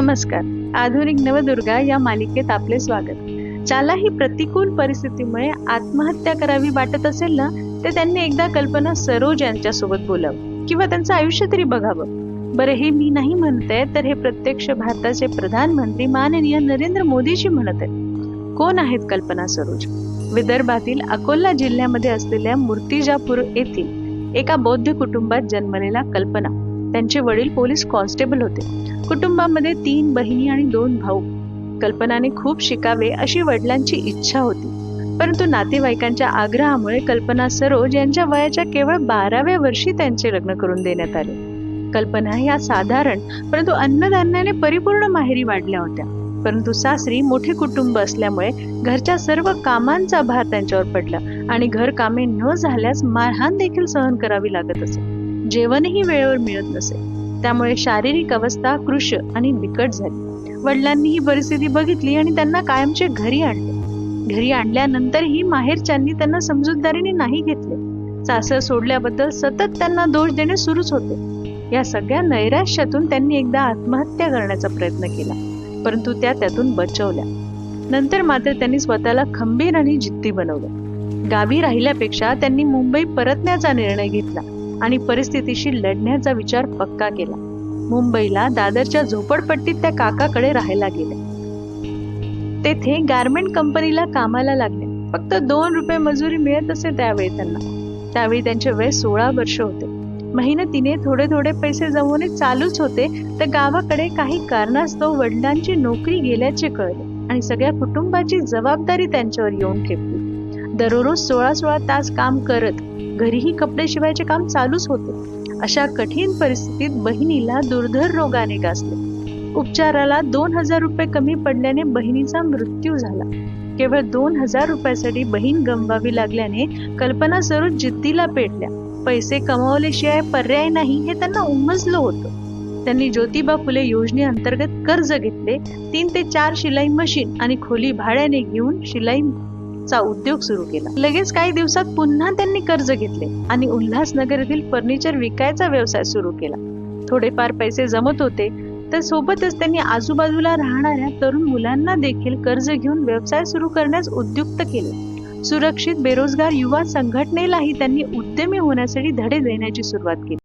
नमस्कार. आधुनिक नवदुर्गा या मालिकेत आपले स्वागत. ज्यालाही प्रतिकूल परिस्थितीमुळे आत्महत्या करावी वाटत असेल ना ते त्यांनी एकदा कल्पना सरोज यांच्यासोबत बोलावं किंवा त्यांचं आयुष्य तरी बघावं. बरं हे मी नाही म्हणते तर हे प्रत्यक्ष भारताचे प्रधानमंत्री माननीय नरेंद्र मोदीजी म्हणत आहेत. कोण आहेत कल्पना सरोज? विदर्भातील अकोला जिल्ह्यामध्ये असलेल्या मूर्तिजापूर येथील एका बौद्ध कुटुंबात जन्मलेला कल्पना. त्यांचे वडील पोलीस कॉन्स्टेबल होते. कुटुंबामध्ये तीन बहिणी आणि दोन भाऊ. कल्पनाने खूप शिकावे अशी वडिलांची इच्छा होती. परंतु नातेवाईकांच्या आग्रहामुळे कल्पना सरोज यांच्या वयाच्या केवळ बाराव्या वर्षी त्यांचे लग्न करून देण्यात आले. कल्पना ह्या साधारण परंतु अन्नधान्याने परिपूर्ण माहेरी वाढल्या होत्या. परंतु सासरी मोठे कुटुंब असल्यामुळे घरच्या सर्व कामांचा भार त्यांच्यावर पडला आणि घर कामे न झाल्यास मारहाण देखील सहन करावी लागत असे. जेवणही वेळेवर मिळत नसे. त्यामुळे शारीरिक अवस्था कृश आणि बिकट झाली. वडिलांनी ही परिस्थिती बघितली आणि त्यांना कायमचे घरी आणले. घरी आणल्यानंतरही माहेरच्यांनी त्यांना समजूतदारीने नाही घेतले. सासर सोडल्याबद्दल सतत त्यांना दोष देणे सुरूच होते. या सगळ्या नैराश्यातून त्यांनी एकदा आत्महत्या करण्याचा प्रयत्न केला परंतु त्या त्यातून बचवल्या. नंतर मात्र त्यांनी स्वतःला खंबीर आणि जिद्दी बनवलं. गावी राहिल्यापेक्षा त्यांनी मुंबई परतण्याचा निर्णय घेतला. आणि परिस्थितीशी लढण्याचा विचार पक्का केला. मुंबईला दादरच्या झोपडपट्टीत त्या काकाकडे राहायला गेल्या तेथे गारमेंट कंपनीला कामाला लागले. फक्त दोन रुपये मजुरी मिळत असे त्यावेळी त्यांना. त्यावेळी त्यांचे वय सोळा वर्ष होते. मेहनतीने थोडे थोडे पैसे जमवणे चालूच होते. तर गावाकडे काही कारणास्तव वडिलांची नोकरी गेल्याचे कळले आणि सगळ्या कुटुंबाची जबाबदारी त्यांच्यावर येऊन ठेपली. दररोज सोळा सोळा तास काम करत घरीही कपडे शिवायचे काम चालूच होते. अशा कठीण परिस्थितीत बहिणीला दुर्धर रोगाने गाजले. उपचाराला दोन हजार रुपये कमी पडल्याने बहिणीचा मृत्यू झाला. केवळ दोन हजार रुपयासाठी बहीण गमवावी लागल्याने कल्पना सरोज जिद्दीला पेटल्या. पैसे कमावल्याशिवाय पर्याय नाही हे त्यांना उमजलं होतं. त्यांनी ज्योतिबा फुले योजनेअंतर्गत कर्ज घेतले. तीन ते चार शिलाई मशीन आणि खोली भाड्याने घेऊन शिलाई चा उद्योग सुरू केला. लगेच काही दिवसात पुन्हा त्यांनी कर्ज घेतले आणि उल्हासनगर येथील फर्निचर विकायचा व्यवसाय सुरू केला. थोडेफार पैसे जमत होते तर सोबतच त्यांनी आजूबाजूला राहणाऱ्या तरुण मुलांना देखील कर्ज घेऊन व्यवसाय सुरू करण्यास उद्युक्त केले. सुरक्षित बेरोजगार युवा संघटनेलाही त्यांनी उद्यमी होण्यासाठी धडे देण्याची सुरुवात केली.